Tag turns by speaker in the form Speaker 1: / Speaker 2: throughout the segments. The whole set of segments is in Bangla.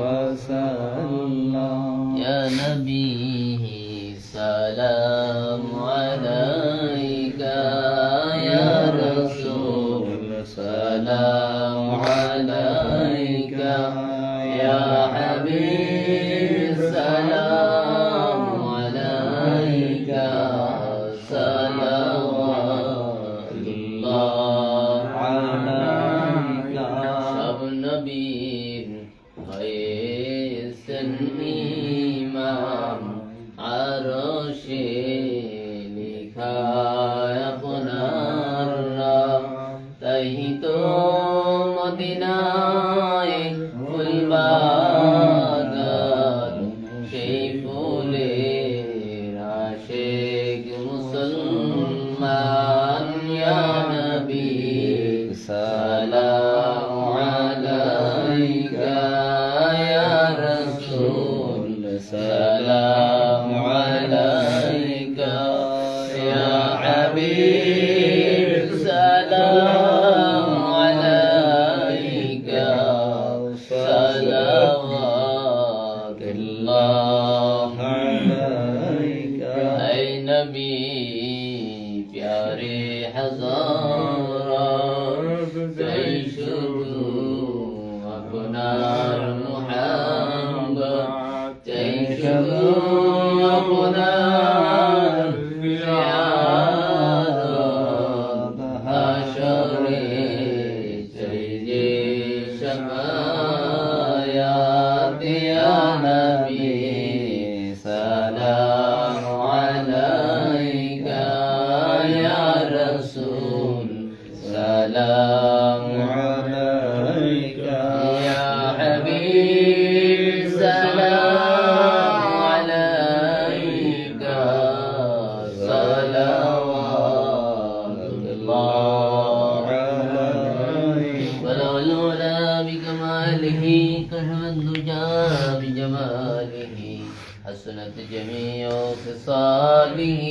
Speaker 1: وسلم
Speaker 2: يا نبي মদিনায় ফুলবাগান সেই ফুলের আশেক মুসলমান ইয়া নবী সালাম আলাইকা ইয়া রাসূল সালাম আলাইকা ইয়া হাবিব नबी प्यारे हजारा जय शुरू अपनार मोहब्बत जय शुरू अपनार प्यार हाशरे जय शफायात या नबी بكماله كشف الدجى بجماله حسنت جميع خصاله.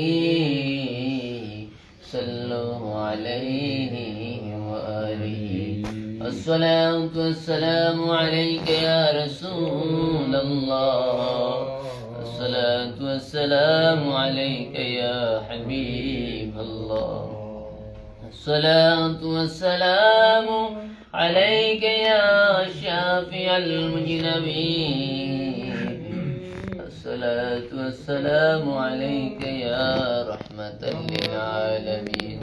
Speaker 2: صلوا عليه وآله. الصلاة والسلام عليك يا رسول الله. الصلاة والسلام عليك يا حبيب الله. الصلاة والسلام عليك يا شافع المجنبين. الصلاة والسلام عليك يا رحمة للعالمين.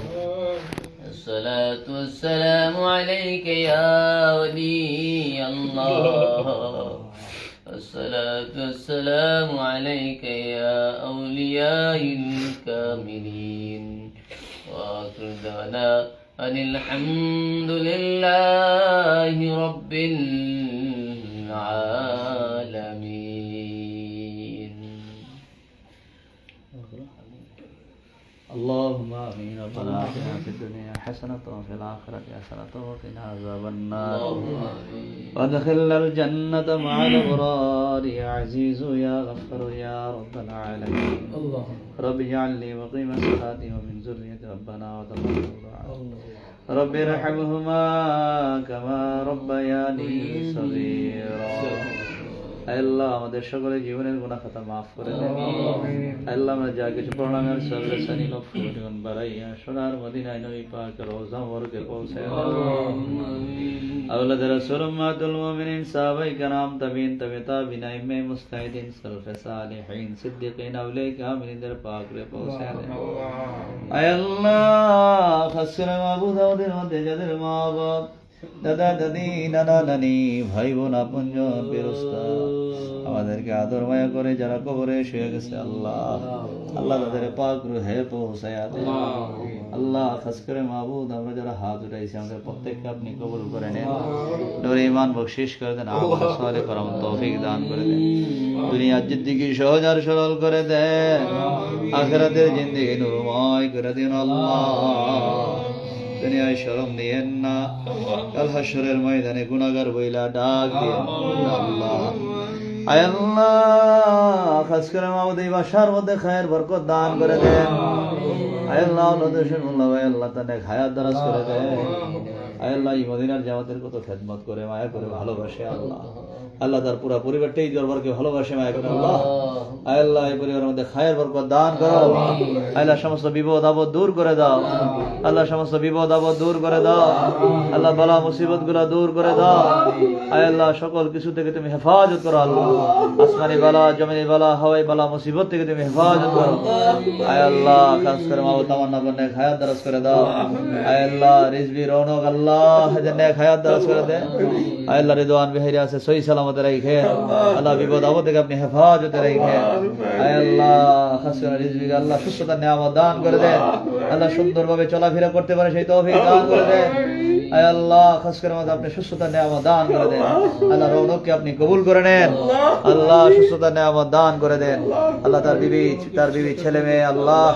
Speaker 2: الصلاة والسلام عليك يا ولي الله. الصلاة والسلام عليك يا أولياء الكاملين. دعوانا أن الحمد لله رب العالمين.
Speaker 1: اللهم آمين ربنا آتنا في الدنيا حسنة وفي الآخرة حسنة وقنا عذاب النار. وادخلنا الجنة مع الأبرار يا عزيز يا غفر يا رب العالمين رب اجعل لي مقيم الصلاة ومن ذرية ربنا وتقبل رب ارحمهما كما ربياني صغيرا. আল্লাহ আমাদের সকলের জীবনের গুনাহ খাতা মাফ করে দেন আল্লাহ আমরা যা কিছু পড়লাম আর সর্বে সানি লফুন বারাইয়া সোনার মদিনায় নবী পাক রওজা মুবারকে পৌঁছায় أولاد رسول أمهات المؤمنين صحابة کرام تبین تبی تابعین ائمه مستعدین سلف صالحین صدیقین اولیاء کاملین در پاک রে পৌঁছে দেন আয় আল্লাহ খাসরা মাবুদ আমাদের মধ্যে যাদের মা বাপ দাদা দাদি নানা নানি ভাই বোন আপনজন বেরোস্তা আমাদেরকে আদর মায়া করে যারা কবরে শুয়ে গেছে আল্লাহ। আল্লাহ তাদের পাক রুহে পৌঁছায় আল্লাহ। খাস করে মাহবুদ আমরা যারা হাত উঠাইছি আমাদের প্রত্যেককে আপনি কবুল করে নেন। ডোরে ইমান বকশিস করে দেন সালে করম তৌফিক দান করে দেন। দুনিয়ার জিন্দিগি সহজ আর সরল করে দেন। আখেরাতের জিন্দিগি নুরময় করে দিন আল্লাহ। দুনিয়ায় শরম দিয়েন না। কাল হাসরের ময়দানে গুনাহগার বইলা ডাক করে খায়ের বরকত দান করে দেন। করে মদিনার জামাতের কত খেদমত করে, মায়া করে ভালোবাসে আল্লাহ। আল্লাহ তার পুরা পরিবারটা এই দরবারকে ভালোবাসে মায়া করে। আল্লাহ। আল্লাহ এই পরিবারের মধ্যে খায়ের বরকত দান করো। আল্লাহ। সমস্ত বিপদ আপদ দূর করে দাও। আল্লাহ। সমস্ত বিপদ আপদ দূর করে দাও। আল্লাহ বালা মুসিবতগুলা দূর করে দাও। আয় আল্লাহ সকল কিছু থেকে তুমি হেফাজত করো আল্লাহ। আসমানি বালা জমিনি বালা হাওয়াই বালা মুসিবত থেকে তুমি হেফাজত করো। আয় আল্লাহ খাস করে মা ও তামান্না বন্নে খায়াত দারাজ করে দাও। আয় আল্লাহ রিজবি রৌনক আল্লাহ খায়াত দারাজ করে দে। আয় আল্লাহ রিদওয়ান বিহারি আছে সহি সালামতে রাখে আল্লাহ বিপদ আপদ থেকে আপনি হেফাজতে রাখে। আয় আল্লাহ খাস করে রিজবি আল্লাহ সুস্থতা নিয়ামত দান করে দে আল্লাহ সুন্দরভাবে চলাফেরা করতে পারে সেই তৌফিক দান করে দে আয় আল্লাহ খাস করে আমাদের আপনি সুস্থতা নিয়ামত দান করে দেন। আল্লাহ রৌনককে আপনি কবুল করে নেন। আল্লাহ সুস্থতা নিয়ামত দান করে দেন। আল্লাহ তার বিবি তার বিবি ছেলে মেয়ে আল্লাহ।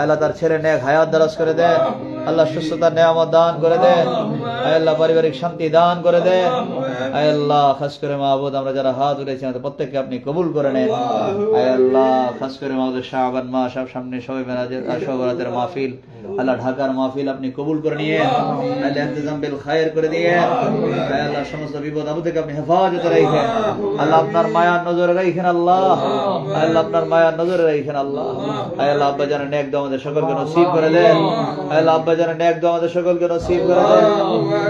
Speaker 1: আল্লাহ তার ছেলে নেক হায়াত দারাজ করে দেন। আল্লাহ সুস্থতা নিয়ামত দান করে দেন। আয় আল্লাহ পারিবারিক শান্তি দান করে দেন। আয় আল্লাহ খাস করে মাহবুদ আমরা যারা হাত উঠেছি আমাদের প্রত্যেককে আপনি কবুল করে নেন। আয় আল্লাহ খাস করে মাহবুদ শাহবান মা সব সামনে সবাই মেরাজের সবাই মাহফিল। আল্লাহ ঢাকার মাহফিল আপনি কবুল করে নিয়ে আল্লাহ ইন্তজাম বিল খায়ের করে দিয়ে আয় আল্লাহ সমস্ত বিপদ আপদ থেকে আপনি হেফাজতে রাখেন আল্লাহ আপনার মায়ার নজরে রাখেন আল্লাহ। আল্লাহ আপনার মায়ার নজরে রাখেন আল্লাহ। আয় আল্লাহ আব্বা জানেন এক দো আমাদের সকলকে নসিব করে দেন। আয় আল্লাহ আব্বা জানেন এক দো আমাদের সকলকে নসিব করে দেন।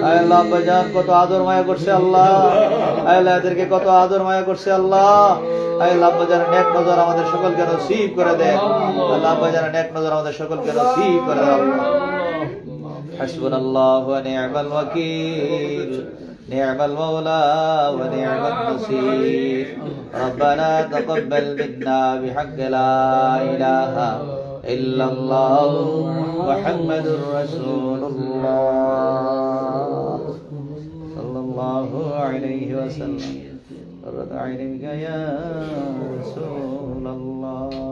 Speaker 1: আয় আল্লাহ আব্বা জান কত আদর মায়া করছে আল্লাহ। আয় আল্লাহ এদেরকে কত আদর মায়া করছে আল্লাহ আয় আল্লাহ আব্বা জানেন এক নজর আমাদের সকলকে নসিব করে দেন আল্লাহ আব্বা জানেন এক নজর আমাদের সকলকে নসিব করে দেন حسبنا الله ونعم الوكيل نعم المولى ونعم النصير ربنا تقبل منا بحق لا إله إلا الله محمد رسول الله وسلم. قرة عينك يا رسول الله.